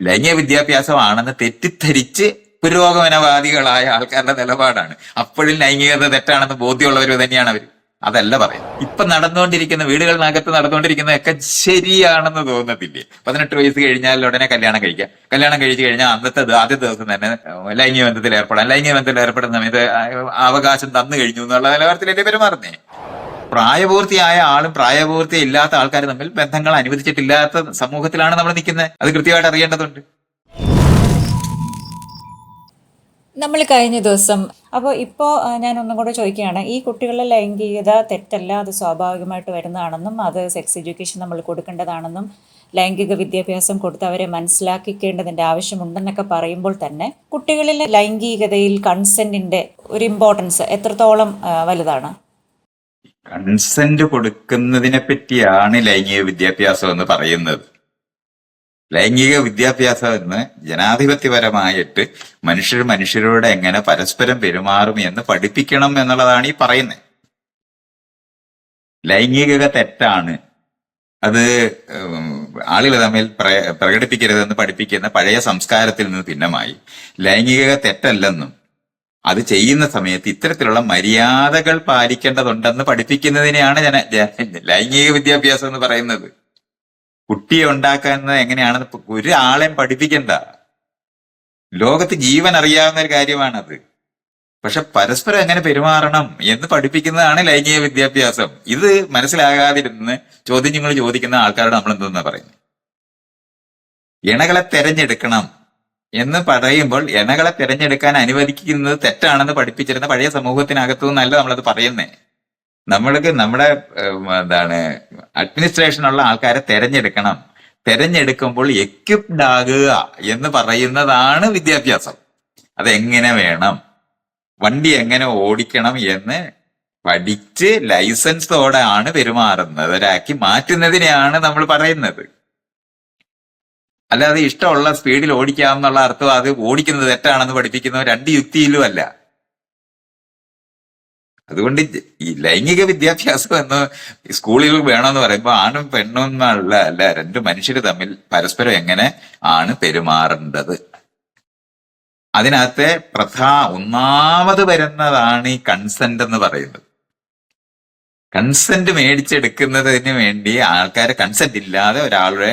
ലൈംഗിക വിദ്യാഭ്യാസമാണെന്ന് തെറ്റിദ്ധരിച്ച് പുരോഗമനവാദികളായ ആൾക്കാരുടെ നിലപാടാണ്. അപ്പോഴും ലൈംഗികത തെറ്റാണെന്ന് ബോധ്യമുള്ളവർ തന്നെയാണ് അവർ അതല്ല പറയുന്നത് ഇപ്പൊ നടന്നുകൊണ്ടിരിക്കുന്ന വീടുകളിനകത്ത് നടന്നുകൊണ്ടിരിക്കുന്നതൊക്കെ ശരിയാണെന്ന് തോന്നത്തില്ലേ? പതിനെട്ട് വയസ്സ് കഴിഞ്ഞാൽ ഉടനെ കല്യാണം കഴിക്കാം. കല്യാണം കഴിച്ചു കഴിഞ്ഞാൽ അന്നത്തെ ആദ്യ ദിവസം തന്നെ ലൈംഗിക ബന്ധത്തിൽ ഏർപ്പെടാം. ലൈംഗിക ബന്ധത്തിൽ ഏർപ്പെടുന്ന സമയത്ത് അവകാശം തന്നു കഴിഞ്ഞു എന്നുള്ള നിലവാരത്തിലല്ലേ പെരുമാറുന്നേ? പ്രായപൂർത്തിയായ ആളും പ്രായപൂർത്തി ഇല്ലാത്ത ആൾക്കാർ തമ്മിൽ ബന്ധങ്ങൾ അനുവദിച്ചിട്ടില്ലാത്ത സമൂഹത്തിലാണ് നമ്മൾ നിൽക്കുന്നത്. അത് കൃത്യമായിട്ട് അറിയേണ്ടതുണ്ട്. നമ്മൾ കഴിഞ്ഞ ദിവസം അപ്പോൾ ഇപ്പോൾ ഞാൻ ഒന്നും കൂടെ ചോദിക്കുകയാണ് ഈ കുട്ടികളുടെ ലൈംഗികത തെറ്റല്ല അത് സ്വാഭാവികമായിട്ട് വരുന്നതാണെന്നും അത് സെക്സ് എഡ്യൂക്കേഷൻ നമ്മൾ കൊടുക്കേണ്ടതാണെന്നും ലൈംഗിക വിദ്യാഭ്യാസം കൊടുത്ത് അവരെ മനസ്സിലാക്കിക്കേണ്ടതിന്റെ ആവശ്യമുണ്ടെന്നൊക്കെ പറയുമ്പോൾ തന്നെ കുട്ടികളിലെ ലൈംഗികതയിൽ കൺസെന്റിന്റെ ഒരു ഇമ്പോർട്ടൻസ് എത്രത്തോളം വലുതാണ്? കൺസെന്റ് കൊടുക്കുന്നതിനെ പറ്റിയാണ് ലൈംഗിക വിദ്യാഭ്യാസം എന്ന് പറയുന്നത്. ലൈംഗിക വിദ്യാഭ്യാസം എന്ന് ജനാധിപത്യപരമായിട്ട് മനുഷ്യർ മനുഷ്യരോട് എങ്ങനെ പരസ്പരം പെരുമാറും എന്ന് പഠിപ്പിക്കണം എന്നുള്ളതാണ് ഈ പറയുന്നത്. ലൈംഗികത തെറ്റാണ്. അത് ആളുകൾ തമ്മിൽ പ്രകടിപ്പിക്കരുതെന്ന് പഠിപ്പിക്കുന്ന പഴയ സംസ്കാരത്തിൽ നിന്ന് ഭിന്നമായി. ലൈംഗികത തെറ്റല്ലെന്നും അത് ചെയ്യുന്ന സമയത്ത് ഇത്തരത്തിലുള്ള മര്യാദകൾ പാലിക്കേണ്ടതുണ്ടെന്ന് പഠിപ്പിക്കുന്നതിനെയാണ് ജന ലൈംഗിക വിദ്യാഭ്യാസം എന്ന് പറയുന്നത്. കുട്ടിയെ ഉണ്ടാക്കുന്നത് എങ്ങനെയാണെന്ന് ഒരാളെയും പഠിപ്പിക്കണ്ട. ലോകത്ത് ജീവൻ അറിയാവുന്ന ഒരു കാര്യമാണത്. പക്ഷെ പരസ്പരം എങ്ങനെ പെരുമാറണം എന്ന് പഠിപ്പിക്കുന്നതാണ് ലൈംഗിക വിദ്യാഭ്യാസം. ഇത് മനസ്സിലാകാതിരുന്ന് ചോദ്യങ്ങൾ ചോദിക്കുന്ന ആൾക്കാരോട് നമ്മൾ എന്തെന്നാ പറയുന്നത്? ഇണകളെ തെരഞ്ഞെടുക്കണം. എന്ന് പറയുമ്പോൾ ഇണകളെ തിരഞ്ഞെടുക്കാൻ അനുവദിക്കുന്നത് തെറ്റാണെന്ന് പഠിപ്പിച്ചിരുന്ന പഴയ സമൂഹത്തിനകത്തു നിന്നല്ല നമ്മളത് പറയുന്നേ. നമ്മൾക്ക് നമ്മുടെ എന്താണ് അഡ്മിനിസ്ട്രേഷൻ ഉള്ള ആൾക്കാരെ തെരഞ്ഞെടുക്കണം. തെരഞ്ഞെടുക്കുമ്പോൾ എക്യുപ്ഡ് ആകുക എന്ന് പറയുന്നതാണ് വിദ്യാഭ്യാസം. അതെങ്ങനെ വേണം? വണ്ടി എങ്ങനെ ഓടിക്കണം എന്ന് പഠിച്ച് ലൈസൻസോടെ ആണ് പെരുമാറുന്നവരാക്കി മാറ്റുന്നതിനെയാണ് നമ്മൾ പറയുന്നത്. അല്ലാതെ ഇഷ്ടമുള്ള സ്പീഡിൽ ഓടിക്കാം എന്നുള്ള അർത്ഥം അത് ഓടിക്കുന്നത് തെറ്റാണെന്ന് പഠിപ്പിക്കുന്ന രണ്ട് യുക്തിയിലും അല്ല അതുകൊണ്ട് ഈ ലൈംഗിക വിദ്യാഭ്യാസം എന്ന് സ്കൂളിൽ വേണമെന്ന് പറയുമ്പോൾ ആണും പെണ്ണും എന്നുള്ള അല്ല രണ്ട് മനുഷ്യർ തമ്മിൽ പരസ്പരം എങ്ങനെ ആണ് പെരുമാറേണ്ടത്? അതിനകത്തെ പ്രധാ ഒന്നാമത് വരുന്നതാണ് ഈ കൺസെന്റ് എന്ന് പറയുന്നത്. കൺസെന്റ് മേടിച്ചെടുക്കുന്നതിന് വേണ്ടി ആൾക്കാരെ കൺസെന്റ് ഇല്ലാതെ ഒരാളുടെ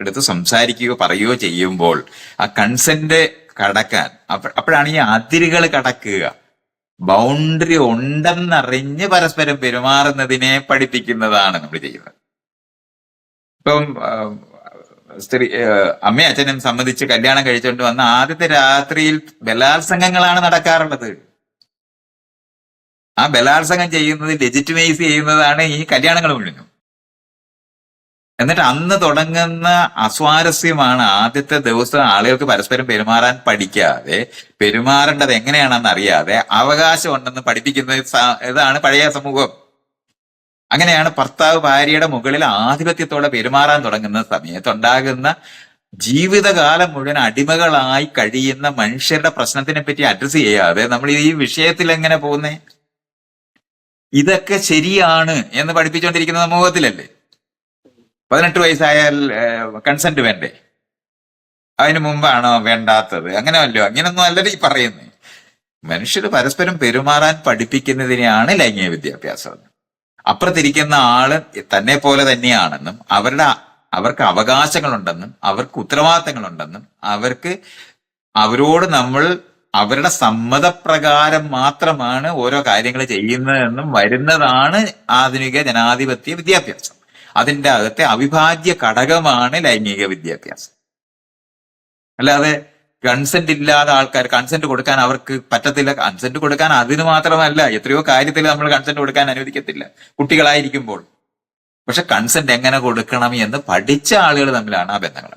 എടുത്ത് സംസാരിക്കുകയോ പറയുകയോ ചെയ്യുമ്പോൾ ആ കൺസെന്റ് കടക്കാൻ അപ്പോഴാണ് ഈ അതിരുകൾ കടക്കുക. ബൗണ്ടറി ഉണ്ടെന്നറിഞ്ഞ് പരസ്പരം പെരുമാറുന്നതിനെ പഠിപ്പിക്കുന്നതാണ് നമ്മൾ ചെയ്യുന്നത്. ഇപ്പം സ്ത്രീ അമ്മയും അച്ഛനും സംബന്ധിച്ച് കല്യാണം കഴിച്ചുകൊണ്ട് വന്ന ആദ്യത്തെ രാത്രിയിൽ ബലാത്സംഗങ്ങളാണ് നടക്കാറുള്ളത്. ആ ബലാത്സംഗം ചെയ്യുന്നത് ലെജിറ്റിമൈസ് ചെയ്യുന്നതാണ് ഈ കല്യാണങ്ങൾ മുഴുവനും എന്നിട്ട് അന്ന് തുടങ്ങുന്ന അസ്വാരസ്യമാണ് ആദ്യത്തെ ദിവസം ആളുകൾക്ക് പരസ്പരം പെരുമാറാൻ പഠിക്കാതെ പെരുമാറേണ്ടത് എങ്ങനെയാണെന്ന് അറിയാതെ അവകാശം ഉണ്ടെന്ന് പഠിപ്പിക്കുന്ന ഇതാണ് പഴയ സമൂഹം. അങ്ങനെയാണ് ഭർത്താവ് ഭാര്യയുടെ മുകളിൽ ആധിപത്യത്തോടെ പെരുമാറാൻ തുടങ്ങുന്ന സമയത്തുണ്ടാകുന്ന ജീവിതകാലം മുഴുവൻ അടിമകളായി കഴിയുന്ന മനുഷ്യരുടെ പ്രശ്നത്തിനെ പറ്റി അഡ്രസ് ചെയ്യാതെ നമ്മൾ ഈ വിഷയത്തിൽ എങ്ങനെ പോകുന്നേ? ഇതൊക്കെ ശരിയാണ് എന്ന് പഠിപ്പിച്ചുകൊണ്ടിരിക്കുന്ന സമൂഹത്തിലല്ലേ? പതിനെട്ട് വയസ്സായാൽ കൺസെന്റ് വേണ്ടേ? അതിനു മുമ്പാണോ വേണ്ടാത്തത്? അങ്ങനെയല്ലോ അങ്ങനെയൊന്നും അല്ലല്ലോ ഈ പറയുന്നത് മനുഷ്യർ പരസ്പരം പെരുമാറാൻ പഠിപ്പിക്കുന്നതിനെയാണ് ലൈംഗിക വിദ്യാഭ്യാസം അപ്പുറത്തിരിക്കുന്ന ആൾ തന്നെ പോലെ തന്നെയാണെന്നും അവരുടെ അവർക്ക് അവകാശങ്ങളുണ്ടെന്നും അവർക്ക് ഉത്തരവാദിത്തങ്ങളുണ്ടെന്നും അവർക്ക് അവരോട് നമ്മൾ അവരുടെ സമ്മതപ്രകാരം മാത്രമാണ് ഓരോ കാര്യങ്ങൾ ചെയ്യുന്നതെന്നും വരുന്നതാണ് ആധുനിക ജനാധിപത്യ വിദ്യാഭ്യാസം. അതിന്റെ അകത്തെ അവിഭാജ്യ ഘടകമാണ് ലൈംഗിക വിദ്യാഭ്യാസം. അല്ലാതെ കൺസെന്റ് ഇല്ലാതെ ആൾക്കാർ കൺസെന്റ് കൊടുക്കാൻ അവർക്ക് പറ്റത്തില്ല. കൺസെന്റ് കൊടുക്കാൻ അതിന് മാത്രമല്ല എത്രയോ കാര്യത്തിൽ നമ്മൾ കൺസെന്റ് കൊടുക്കാൻ അനുവദിക്കത്തില്ല. കുട്ടികളായിരിക്കുമ്പോൾ. പക്ഷെ കൺസെന്റ് എങ്ങനെ കൊടുക്കണം എന്ന് പഠിച്ച ആളുകൾ തമ്മിലാണ് ആ ബന്ധങ്ങൾ.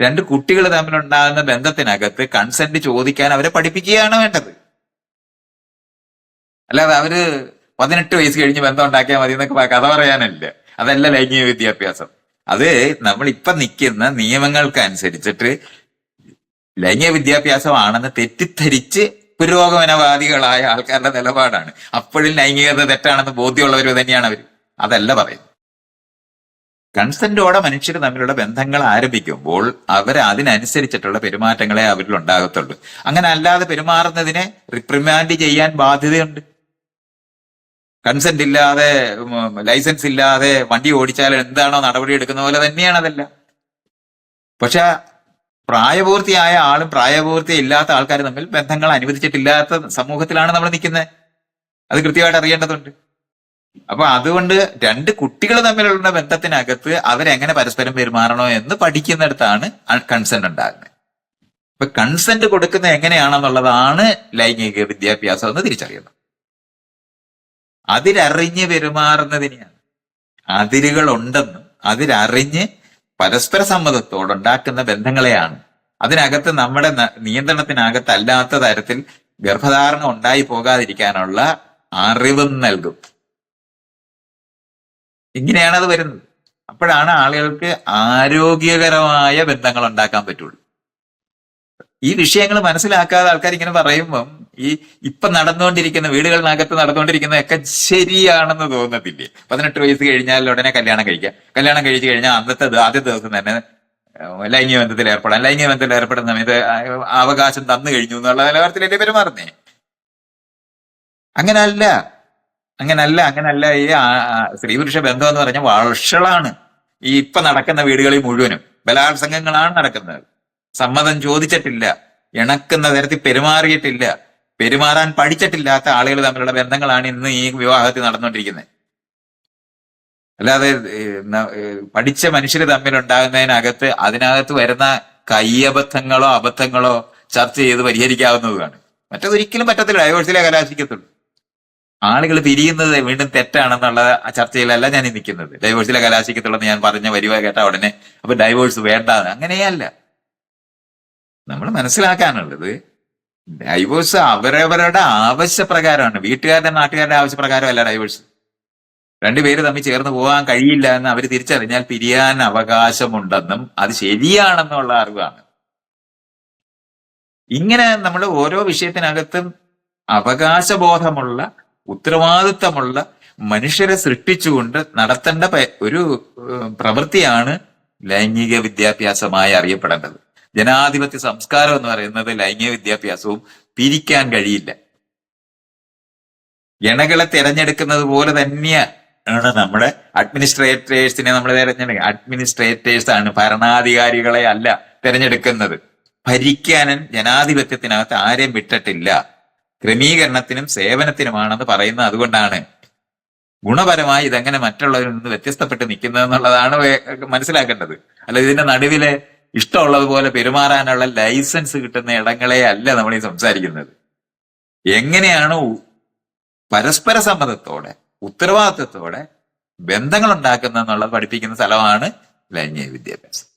രണ്ട് കുട്ടികൾ തമ്മിലുണ്ടാകുന്ന ബന്ധത്തിനകത്ത് കൺസെന്റ് ചോദിക്കാൻ അവരെ പഠിപ്പിക്കുകയാണ് വേണ്ടത്. അല്ലാതെ അവർ പതിനെട്ട് വയസ്സ് കഴിഞ്ഞ് ബന്ധം ഉണ്ടാക്കിയാൽ മതി എന്നൊക്കെ കഥ പറയാനല്ല. അതല്ല ലൈംഗിക വിദ്യാഭ്യാസം. അത് നമ്മൾ ഇപ്പൊ നിൽക്കുന്ന നിയമങ്ങൾക്ക് അനുസരിച്ചിട്ട് ലൈംഗിക വിദ്യാഭ്യാസമാണെന്ന് തെറ്റിദ്ധരിച്ച് പുരോഗമനവാദികളായ ആൾക്കാരുടെ നിലപാടാണ്. അപ്പോഴും ലൈംഗികത തെറ്റാണെന്ന് ബോധ്യമുള്ളവർ തന്നെയാണ് അവർ അതല്ല പറയുന്നത്. കൺസെന്റോടെ മനുഷ്യർ തമ്മിലുള്ള ബന്ധങ്ങൾ ആരംഭിക്കുമ്പോൾ അവർ അതിനനുസരിച്ചിട്ടുള്ള പെരുമാറ്റങ്ങളെ അവരിൽ ഉണ്ടാകത്തുള്ളൂ അങ്ങനെ അല്ലാതെ പെരുമാറുന്നതിനെ റിപ്രിമാൻഡ് ചെയ്യാൻ ബാധ്യതയുണ്ട്. കൺസെന്റ് ഇല്ലാതെ ലൈസൻസ് ഇല്ലാതെ വണ്ടി ഓടിച്ചാൽ എന്താണോ നടപടി എടുക്കുന്ന പോലെ തന്നെയാണ് അതെല്ലാം. പക്ഷെ പ്രായപൂർത്തിയായ ആളും പ്രായപൂർത്തി ഇല്ലാത്ത ആൾക്കാരും തമ്മിൽ ബന്ധങ്ങൾ അനുവദിച്ചിട്ടില്ലാത്ത സമൂഹത്തിലാണ് നമ്മൾ നിൽക്കുന്നത്. അത് കൃത്യമായിട്ട് അറിയേണ്ടതുണ്ട്. അപ്പൊ അതുകൊണ്ട് രണ്ട് കുട്ടികൾ തമ്മിലുള്ള ബന്ധത്തിനകത്ത് അവരെങ്ങനെ പരസ്പരം പെരുമാറണോ എന്ന് പഠിക്കുന്നിടത്താണ് കൺസെന്റ് ഉണ്ടാകുന്നത്. ഇപ്പൊ കൺസെന്റ് കൊടുക്കുന്നത് എങ്ങനെയാണെന്നുള്ളതാണ് ലൈംഗിക വിദ്യാഭ്യാസം എന്ന് തിരിച്ചറിയുന്നത്. അതിരറിഞ്ഞ് പെരുമാറുന്നതിനെയാണ്. അതിരുകൾ ഉണ്ടെന്നും അതിരറിഞ്ഞ് പരസ്പര സമ്മതത്തോടുണ്ടാക്കുന്ന ബന്ധങ്ങളെയാണ്. അതിനകത്ത് നമ്മുടെ നിയന്ത്രണത്തിനകത്തല്ലാത്ത തരത്തിൽ ഗർഭധാരണം ഉണ്ടായി പോകാതിരിക്കാനുള്ള അറിവും നൽകും. ഇങ്ങനെയാണ് അത് വരുന്നത്. അപ്പോഴാണ് ആളുകൾക്ക് ആരോഗ്യകരമായ ബന്ധങ്ങൾ ഉണ്ടാക്കാൻ പറ്റുള്ളൂ. ഈ വിഷയങ്ങൾ മനസ്സിലാക്കാതെ ആൾക്കാർ ഇങ്ങനെ പറയുമ്പം ഈ ഇപ്പൊ നടന്നുകൊണ്ടിരിക്കുന്ന വീടുകളിനകത്ത് നടന്നുകൊണ്ടിരിക്കുന്നതൊക്കെ ശരിയാണെന്ന് തോന്നത്തില്ലേ? പതിനെട്ട് വയസ്സ് കഴിഞ്ഞാൽ ഉടനെ കല്യാണം കഴിക്കാം. കല്യാണം കഴിച്ചു കഴിഞ്ഞാൽ അന്നത്തെ ആദ്യ ദിവസം തന്നെ ലൈംഗിക ബന്ധത്തിൽ ഏർപ്പെടാം. ലൈംഗിക ബന്ധത്തിൽ ഏർപ്പെടുന്ന സമയത്ത് അവകാശം തന്നു കഴിഞ്ഞു എന്നുള്ള നിലവാരത്തിലല്ലേ പെരുമാറുന്നേ? അങ്ങനല്ല. അങ്ങനല്ല അങ്ങനല്ല. ഈ സ്ത്രീ പുരുഷ ബന്ധം എന്ന് പറഞ്ഞാൽ വഷളാണ് ഈ ഇപ്പൊ നടക്കുന്ന വീടുകളിൽ മുഴുവനും ബലാത്സംഗങ്ങളാണ് നടക്കുന്നത്. സമ്മതം ചോദിച്ചിട്ടില്ല. ഇണക്കുന്ന തരത്തിൽ പെരുമാറിയിട്ടില്ല. പെരുമാറാൻ പഠിച്ചിട്ടില്ലാത്ത ആളുകൾ തമ്മിലുള്ള ബന്ധങ്ങളാണ് ഇന്ന് ഈ വിവാഹത്തിൽ നടന്നുകൊണ്ടിരിക്കുന്നത്. അല്ലാതെ പഠിച്ച മനുഷ്യർ തമ്മിലുണ്ടാകുന്നതിനകത്ത് അതിനകത്ത് വരുന്ന കയ്യബദ്ധങ്ങളോ അബദ്ധങ്ങളോ ചർച്ച ചെയ്ത് പരിഹരിക്കാവുന്നതുമാണ്. മറ്റതൊരിക്കലും പറ്റത്തില്ല. ഡയവേഴ്സിലെ കലാശിക്കത്തുള്ളൂ. ആളുകൾ പിരിയുന്നത് വീണ്ടും തെറ്റാണെന്നുള്ള ചർച്ചയിലല്ല ഞാൻ നിൽക്കുന്നത്. ഡൈവേഴ്സിലെ കലാശിക്കത്തുള്ളെന്ന് ഞാൻ പറഞ്ഞ വരുവ കേട്ട ഉടനെ. അപ്പൊ ഡൈവേഴ്സ് വേണ്ട അങ്ങനെയല്ല. നമ്മൾ മനസ്സിലാക്കാനുള്ളത് ഡൈവോഴ്സ് അവരവരുടെ ആവശ്യപ്രകാരമാണ്. വീട്ടുകാരുടെ നാട്ടുകാരുടെ ആവശ്യപ്രകാരമല്ല ഡൈവേഴ്സ് രണ്ടുപേര് തമ്മിൽ ചേർന്ന് പോകാൻ കഴിയില്ല എന്ന് അവർ തിരിച്ചറിഞ്ഞാൽ പിരിയാൻ അവകാശമുണ്ടെന്നും അത് ശരിയാണെന്നുള്ള അറിവാണ്. ഇങ്ങനെ നമ്മൾ ഓരോ വിഷയത്തിനകത്തും അവകാശബോധമുള്ള ഉത്തരവാദിത്തമുള്ള മനുഷ്യരെ സൃഷ്ടിച്ചുകൊണ്ട് നടത്തേണ്ട ഒരു പ്രവൃത്തിയാണ് ലൈംഗിക വിദ്യാഭ്യാസമായി അറിയപ്പെടേണ്ടത്. ജനാധിപത്യ സംസ്കാരം എന്ന് പറയുന്നത് ലൈംഗിക വിദ്യാഭ്യാസവും പിരിക്കാൻ കഴിയില്ല. ഗണകളെ തിരഞ്ഞെടുക്കുന്നത് പോലെ തന്നെയാണ് നമ്മുടെ അഡ്മിനിസ്ട്രേറ്റേഴ്സിനെ നമ്മൾ തിരഞ്ഞെടുക്കുക അഡ്മിനിസ്ട്രേറ്റേഴ്സ് ആണ് ഭരണാധികാരികളെ അല്ല തിരഞ്ഞെടുക്കുന്നത്. ഭരിക്കാനൻ ജനാധിപത്യത്തിനകത്ത് ആരെയും വിട്ടിട്ടില്ല. ക്രമീകരണത്തിനും സേവനത്തിനുമാണെന്ന് പറയുന്നത് അതുകൊണ്ടാണ്. ഗുണപരമായി ഇതെങ്ങനെ മറ്റുള്ളവരിൽ നിന്ന് വ്യത്യസ്തപ്പെട്ട് നിൽക്കുന്നത് എന്നുള്ളതാണ് മനസ്സിലാക്കേണ്ടത്. അല്ല ഇതിന്റെ നടുവിലെ ഇഷ്ടമുള്ളതുപോലെ പെരുമാറാനുള്ള ലൈസൻസ് കിട്ടുന്ന ഇടങ്ങളെ അല്ല നമ്മൾ ഈ സംസാരിക്കുന്നത്. എങ്ങനെയാണ് പരസ്പര സമ്മതത്തോടെ ഉത്തരവാദിത്വത്തോടെ ബന്ധങ്ങൾ ഉണ്ടാക്കുന്ന എന്നുള്ളത് പഠിപ്പിക്കുന്ന സ്ഥലമാണ് ലൈംഗിക വിദ്യാഭ്യാസം.